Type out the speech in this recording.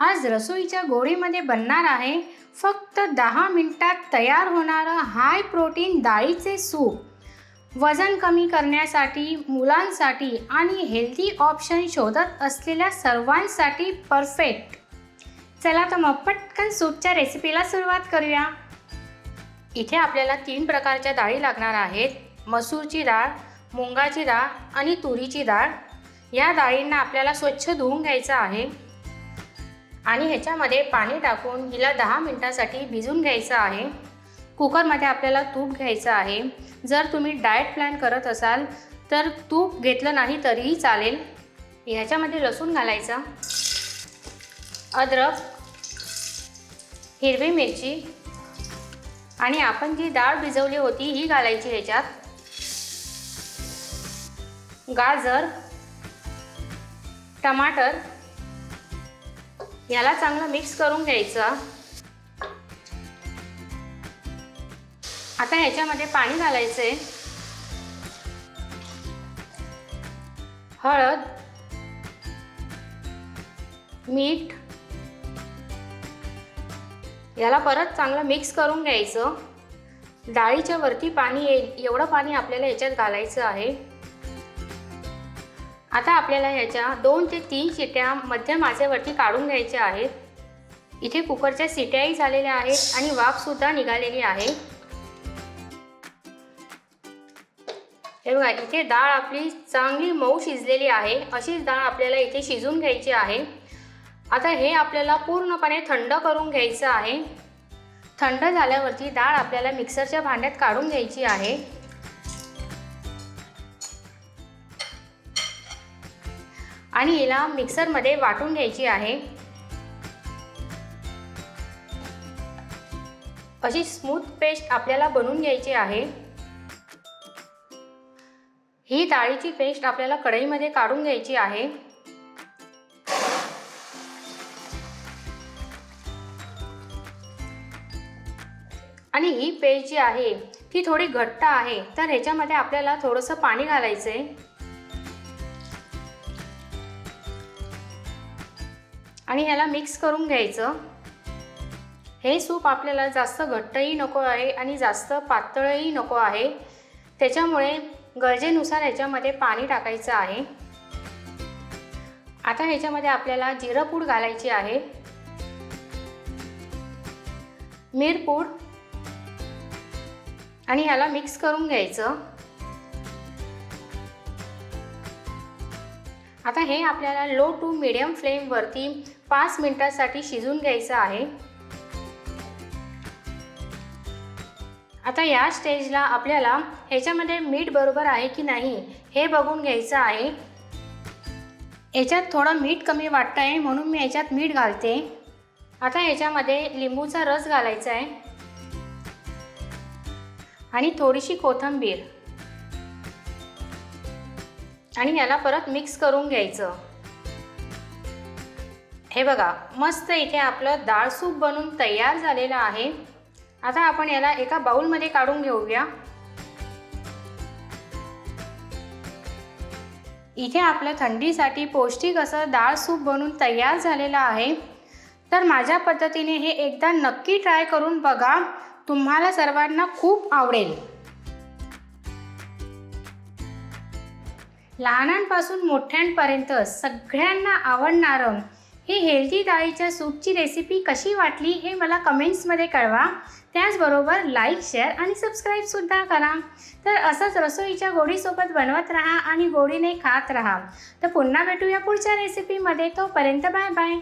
आज रसोईच्या गोडीमध्ये बनणार आहे फक्त दहा मिनिटात तयार होणारं हाय प्रोटीन डाळीचे सूप. वजन कमी करण्यासाठी मुलांसाठी आणि हेल्दी ऑप्शन शोधत असलेल्या सर्वांसाठी परफेक्ट चला तर मग पटकन सूपच्या रेसिपीला सुरुवात करूया. इथे आपल्याला तीन प्रकारच्या डाळी लागणार आहेत. मसूरची डाळ मुंगाची डाळ आणि तुरीची डाळ. या डाळींना आपल्याला स्वच्छ धुवून घ्यायचं आहे. आणि ह्याच्यामध्ये पाणी टाकून हिला दहा मिनटासाठी भिजून घ्यायचं आहे. कुकरमध्ये आपल्याला तूप घ्यायचं आहे. जर तुम्ही डाएट प्लॅन करत असाल तर तूप घेतलं नाही तरीही चालेल. ह्याच्यामध्ये लसूण घालायचा. अद्रक हिरवी मिरची आणि आपण जी डाळ भिजवली होती ही घालायची ह्याच्यात. गाजर टमाटर याला चांगलं मिक्स करून घ्यायचा. आता ह्याच्यामध्ये पाणी घालायचं आहे हळद मीठ याला परत चांगलं मिक्स करून घ्यायचं. डाळीच्या वरती पाणी येईल एवढं पाणी आपल्याला याच्यात घालायचं आहे. आता आपल्याला ह्याच्या दोन ते तीन शिट्या मध्यम आचेवरती काढून घ्यायच्या आहेत. इथे कुकरच्या शिट्याही झालेल्या आहेत आणि वाफसुद्धा निघालेली आहे. हे बघा इथे डाळ आपली चांगली मऊ शिजलेली आहे. अशीच डाळ आपल्याला इथे शिजून घ्यायची आहे. आता हे आपल्याला पूर्णपणे थंड करून घ्यायचं आहे. थंड झाल्यावरती डाळ आपल्याला मिक्सरच्या भांड्यात काढून घ्यायची आहे. आणि हिला मिक्सरमध्ये वाटून घ्यायची आहे. अशी स्मूथ पेस्ट आपल्याला बनवून घ्यायची आहे. ही डाळीची पेस्ट आपल्याला कढईमध्ये काढून घ्यायची आहे. आणि ही पेस्ट जी आहे ती थोडी घट्ट आहे तर ह्याच्यामध्ये आपल्याला थोडंसं पाणी घालायचं आहे आणि ह्याला मिक्स करून घ्यायचं. हे सूप आपल्याला जास्त घट्टही नको आहे आणि जास्त पातळही नको आहे. त्याच्यामुळे गरजेनुसार ह्याच्यामध्ये पाणी टाकायचं आहे. आता ह्याच्यामध्ये आपल्याला जिरंपूड घालायची आहे. मिरपूड आणि ह्याला मिक्स करून घ्यायचं. आता हे आपल्याला लो टू मिडियम फ्लेमवरती पाच मिनटासाठी शिजून घ्यायचं आहे. आता या स्टेजला आपल्याला ह्याच्यामध्ये मीठ बरोबर आहे की नाही हे बघून घ्यायचं आहे. याच्यात थोडं मीठ कमी वाटतं आहे म्हणून मी याच्यात मीठ घालते. आता याच्यामध्ये लिंबूचा रस घालायचा आहे. आणि थोडीशी कोथिंबीर. आणि याला परत मिक्स करून घ्यायचं. हे बघा मस्त इथे आपलं डाळ सूप बनून तयार झालेलं आहे. आता आपण याला एका बाऊलमध्ये काढून घेऊया. इथे आपलं थंडीसाठी पौष्टिक असं डाळ सूप बनून तयार झालेलं आहे. तर माझ्या पद्धतीने हे एकदा नक्की ट्राय करून बघा. तुम्हाला सर्वांना खूप आवडेल. लहानांपासून मोठ्यांपर्यंत सगळ्यांना आवडणारं ही हेल्दी डाळीच्या सूपची रेसिपी कशी वाटली हे मला कमेंट्समध्ये कळवा. त्याचबरोबर लाईक शेअर आणि सबस्क्राईबसुद्धा करा. तर असंच रसोईच्या गोडीसोबत बनवत राहा आणि गोडीने खात राहा. तर पुन्हा भेटूया पुढच्या रेसिपीमध्ये तोपर्यंत बाय बाय